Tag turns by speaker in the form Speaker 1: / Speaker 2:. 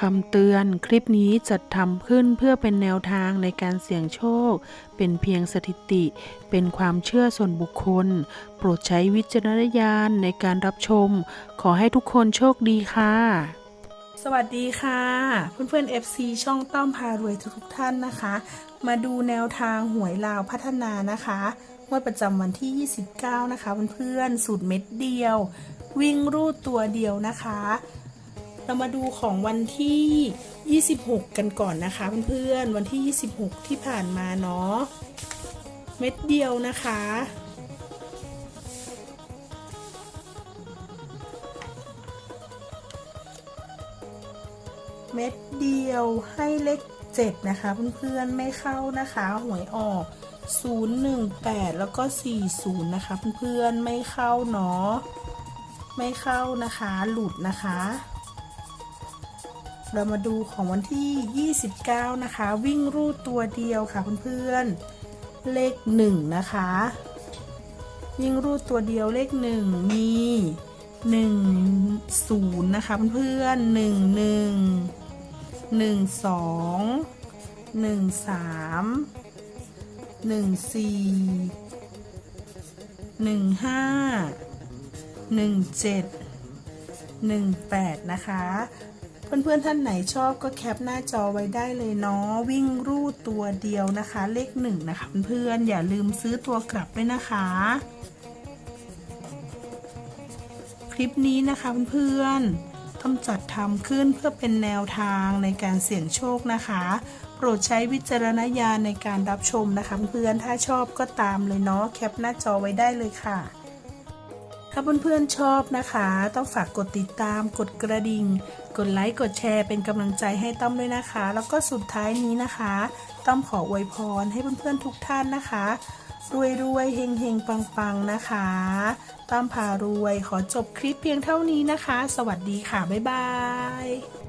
Speaker 1: คำเตือนคลิปนี้จัดทำขึ้นเพื่อเป็นแนวทางในการเสี่ยงโชค เป็นเพียงสถิติ เป็นความเชื่อส่วนบุคคล โปรดใช้วิจารณญาณในการรับชม ขอให้ทุกคนโชคดีค่ะ
Speaker 2: สวัสดีค่ะ เพื่อนๆ FC ช่องต้อมพารวยทุกๆท่านนะคะ มาดูแนวทางหวยลาวพัฒนานะคะงวดประจำวันที่ 29 นะคะเพื่อนๆสูตรเม็ดเดียว วิ่งรูดตัวเดียวนะคะ เรามาดูของวันที่ 26 กันก่อนนะคะเพื่อนๆวันที่ 26 ที่ผ่านมาเนาะเม็ดเดียวนะคะ เม็ดเดียวให้เลข7นะคะเพื่อนๆไม่เข้านะคะหวยออก 018 แล้วก็ 40 นะคะเพื่อนๆไม่เข้าเนาะไม่เข้านะคะหลุดนะคะ เรามาดูของวันที่ 29 นะคะ วิ่งรูดตัวเดียวค่ะเพื่อนๆเลข 1 นะคะ วิ่งรูดตัวเดียวเลข 1 มี 1 0 นะคะเพื่อนๆ 1 1หนึ่งสองหนึ่งสามหนึ่งสี่หนึ่งห้าหนึ่งเจ็ดหนึ่งแปดนะคะ เพื่อนๆท่านไหนชอบก็แคปหน้าจอไว้ได้เลยเนาะวิ่งรูดตัวเดียวนะคะ เลขหนึ่งนะคะเพื่อนๆอย่าลืมซื้อตัวกลับด้วยนะคะ คลิปนี้นะคะเพื่อนๆต้องจัดทำขึ้นเพื่อเป็นแนวทางในการเสี่ยงโชคนะคะ โปรดใช้วิจารณญาณในการรับชมนะคะเพื่อนๆถ้าชอบก็ตามเลยเนาะแคปหน้าจอไว้ได้เลยค่ะ ถ้าเพื่อนๆชอบนะคะ ต้องฝากกดติดตาม กดกระดิ่ง กดไลค์ กดแชร์ เป็นกำลังใจให้ต้อมด้วยนะคะ แล้วก็สุดท้ายนี้นะคะ ต้อมขออวยพรให้เพื่อนๆทุกท่านนะคะ รวยรวยๆเฮงเฮงปังปังๆนะคะ ต้อมพารวย ขอจบคลิปเพียงเท่านี้นะคะ สวัสดีค่ะ บ๊ายบาย